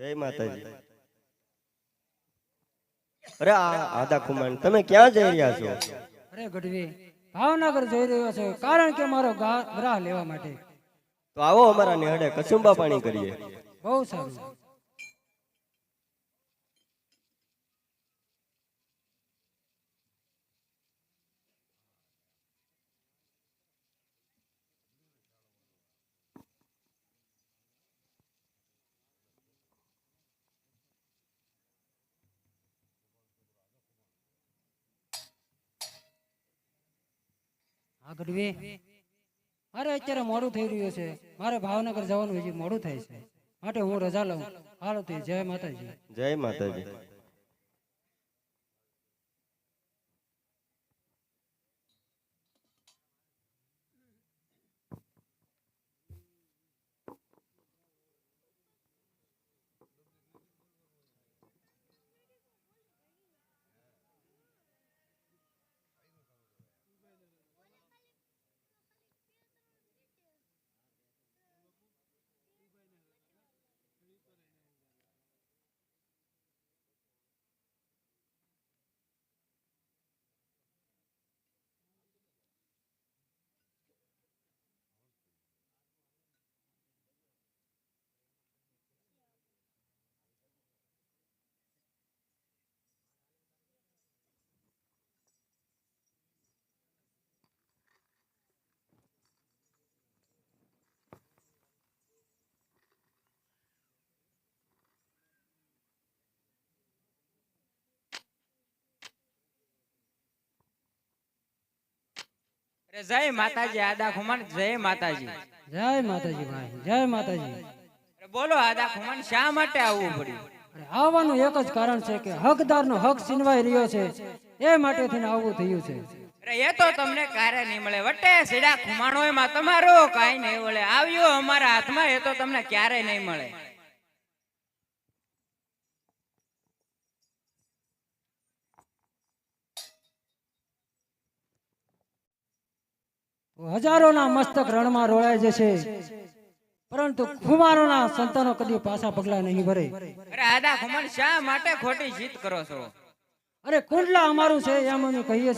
જય માતાજી. અરે આ આદા કુમાર તમે ક્યાં જઈ રહ્યા છો? અરે ગઢવી ભાવનગર જઈ રહ્યો છે. કારણ કે મારો ગ્રાહ લેવા માટે. તો આવો અમારા નેહડે કસુંબા પાણી કરીએ. બહુ સારું. હા વે મારે અત્યારે મોડું થઈ રહ્યું છે. મારે ભાવનગર જવાનું હજી મોડું થાય છે. માટે હું રજા લઉં. હાલો તે, જય માતાજી. જય માતાજી. અરે જય માતાજી આદા ખુમાન જય માતાજી. જય માતાજી ભાઈ જય માતાજી. અરે બોલો આદા ખુમાન શા માટે આવવું પડ્યું? અરે આવવાનું એક જ કારણ છે કે હકદાર નો હક છીનવાઈ રહ્યો છે. એ માટે થઈને આવવું થયું છે. અરે એ તો તમને ક્યારે નહીં મળે. વટે સીડા ખુમાણો એમાં તમારો કાઈ નહીં મળે આવ્યો અમારા હાથમાં એ તો તમને ક્યારેય નહીં મળે. હજારોના મસ્તક રણમાં રોળાઈ જશે. પરંતુ ખુમારોના સંતાનો કદી પાછા પગલા નહીં ભરે. અરે આદા શા માટે ખોટી જીત કરો છો? અરે કુંડલા અમારું છે એમ અમે કહીએ છીએ.